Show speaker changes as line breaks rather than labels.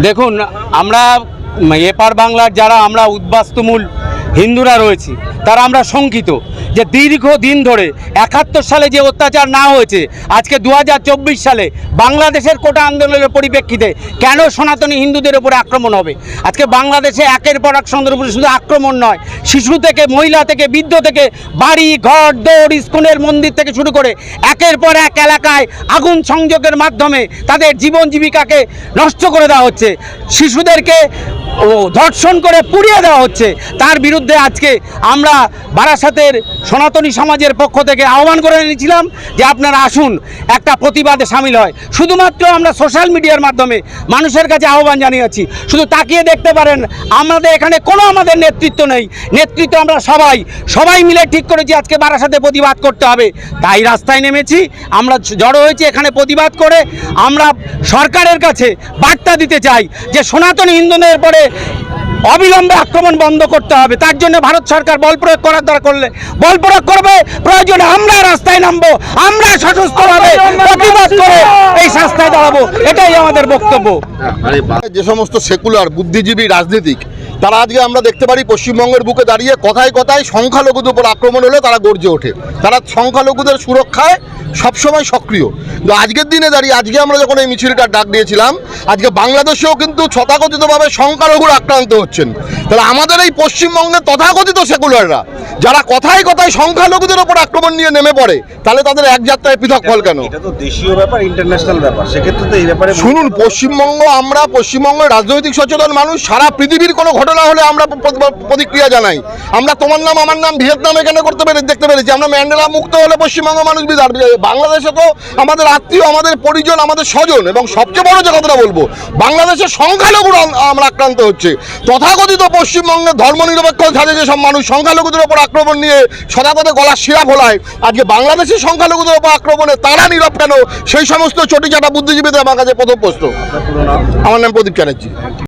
দেখুন আমরা এপার বাংলার যারা আমরা উদ্বাস্তুমূল হিন্দুরা রয়েছি, তারা আমরা শঙ্কিত যে দীর্ঘ দিন ধরে একাত্তর সালে যে অত্যাচার না হয়েছে, আজকে দু হাজার চব্বিশ সালে বাংলাদেশের কোটা আন্দোলনের পরিপ্রেক্ষিতে কেন সনাতনী হিন্দুদের উপরে আক্রমণ হবে? আজকে বাংলাদেশে একের পর এক সন্দের উপরে শুধু আক্রমণ নয়, শিশু থেকে, মহিলা থেকে, বৃদ্ধ থেকে, বাড়ি, ঘর, দৌড়, স্কুলের মন্দির থেকে শুরু করে একের পর এক এলাকায় আগুন সংযোগের মাধ্যমে তাদের জীবন জীবিকাকে নষ্ট করে দেওয়া হচ্ছে। শিশুদেরকে ও ধর্ষণ করে পুড়িয়ে দেওয়া হচ্ছে। তার বিরুদ্ধে আজকে আমরা বারাসাতের সনাতনী সমাজের পক্ষ থেকে আহ্বান করে নিয়েছিলাম যে আপনারা আসুন, একটা প্রতিবাদে সামিল হয়। শুধুমাত্র আমরা সোশ্যাল মিডিয়ার মাধ্যমে মানুষের কাছে আহ্বান জানিয়েছি। শুধু তাকিয়ে দেখতে পারেন, আমাদের এখানে কোনো আমাদের নেতৃত্ব নেই। নেতৃত্ব আমরা সবাই সবাই মিলে ঠিক করেছি আজকে বারাসাতে প্রতিবাদ করতে হবে। তাই রাস্তায় নেমেছি, আমরা জড়ো হয়েছি এখানে প্রতিবাদ করে। আমরা সরকারের কাছে বার্তা দিতে চাই যে সনাতনী হিন্দুদের পরে অবিলম্বে আক্রমণ বন্ধ করতে হবে। তার জন্য ভারত সরকার বল প্রয়োগ করার দ্বারা করলে বল প্রয়োগ করবে প্রয়োজনে আমরা রাস্তায় নামবো আমরা সশস্ত্রভাবে প্রতিবাদ করে এই রাস্তায় দাঁড়াবো। এটাই আমাদের বক্তব্য।
যে সমস্ত সেকুলার বুদ্ধিজীবী রাজনীতিক তারা আজকে আমরা দেখতে পারি পশ্চিমবঙ্গের বুকে দাঁড়িয়ে কথায় কথায় সংখ্যালঘুদের উপর আক্রমণ হলে তারা গর্জে ওঠে। তারা সংখ্যালঘুদের সুরক্ষায় সবসময় সক্রিয়। কিন্তু আজকের দিনে দাঁড়িয়ে আজকে আমরা যখন এই মিছিলটার ডাক দিয়েছিলাম, আজকে বাংলাদেশেও কিন্তু তথাকথিতভাবে সংখ্যালঘুর আক্রান্ত হচ্ছেন। তাহলে আমাদের এই পশ্চিমবঙ্গের তথাকথিত সেকুলাররা যারা কথায় কথায় সংখ্যালঘুদের ওপর আক্রমণ নিয়ে নেমে পড়ে তাহলে তাদের এক যাত্রায় পৃথক ফল কেন?
এটা তো দেশীয় ব্যাপার ইন্টারন্যাশনাল ব্যাপার। সেক্ষেত্রে তো এই ব্যাপারে
শুনুন পশ্চিমবঙ্গ আমরা পশ্চিমবঙ্গের রাজনৈতিক সচেতন মানুষ সারা পৃথিবীর কোনো ঘটনা হলে আমরা প্রতিক্রিয়া জানাই। আমরা তোমার নাম আমার নাম ভিয়েতনাম এখানে করতে পেরে দেখতে পেরেছি। আমরা ম্যান্ডেলা মুক্ত হলে পশ্চিমবঙ্গ মানুষ বিদার বাংলাদেশে তো আমাদের আত্মীয় আমাদের পরিজন আমাদের স্বজন এবং সবচেয়ে বড় যে কথাটা বলব বাংলাদেশের সংখ্যালঘুরা আমরা আক্রান্ত হচ্ছে। তথাকথিত পশ্চিমবঙ্গের ধর্মনিরপেক্ষ সাজে যেসব মানুষ সংখ্যালঘুদের ওপর আক্রমণ নিয়ে সদাগত গলা শিরা ভোলায়। আজকে বাংলাদেশের সংখ্যালঘুদের ওপর আক্রমণে তারা নীরব কেন? সেই সমস্ত চটিচাটা বুদ্ধিজীবীদের আমার কাছে প্রথম প্রশ্ন। আমার নাম প্রদীপ চ্যাটার্জি।